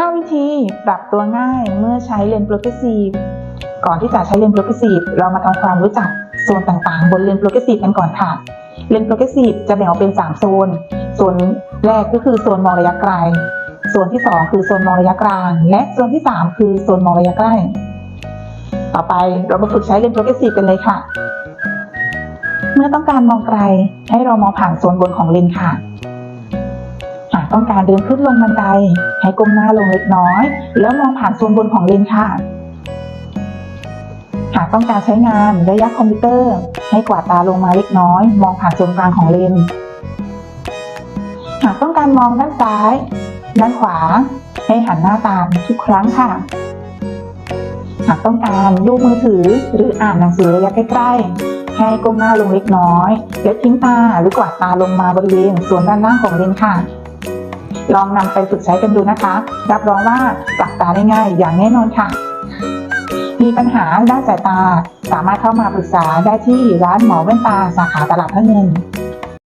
5 วิธีปรับตัวง่ายเมื่อใช้เลนส์โปรเกรสซีฟก่อนที่จะใช้เลนส์โปรเกรสซีฟเรามาทำความรู้จักโซนต่างๆ บนเลนส์โปรเกรสซีฟกันก่อนค่ะ เลนส์โปรเกรสซีฟจะแบ่งออกเป็น 3 โซน โซนแรกก็คือโซนมองระยะไกล โซนที่ 2 คือโซนมองระยะกลาง และโซนที่ 3 คือโซนมองระยะใกล้ ต่อไปเรามาฝึกใช้เลนส์โปรเกรสซีฟกันเลยค่ะ เมื่อต้องการมองไกลให้เรามองผ่านโซนบนของเลนส์ค่ะ ต้องการเดินขึ้นลงบันได ให้ก้มหน้าลงเล็กน้อย แล้วมองผ่านโซนบนของเลนค่ะ หากต้องการใช้งานระยะคอมพิวเตอร์ ให้กวาดตาลงมาเล็กน้อย มองผ่านโซนกลางของเลน หากต้องการมองด้านซ้าย ด้านขวา ให้หันหน้าตามทุกครั้งค่ะ หากต้องการดูมือถือหรืออ่านหนังสือระยะใกล้ๆให้ก้มหน้าลงเล็กน้อย และทิ้งตาหรือกวาดตาลงมาบริเวณส่วนด้านล่างของเลนค่ะ ลองนำไปฝึกใช้กันดูนะคะ รับรองว่าปรับตาได้ง่ายอย่างแน่นอนค่ะ มีปัญหาด้านสายตาสามารถเข้ามาปรึกษาได้ที่ร้านหมอแว่นตาสาขาตลาดพระเงิน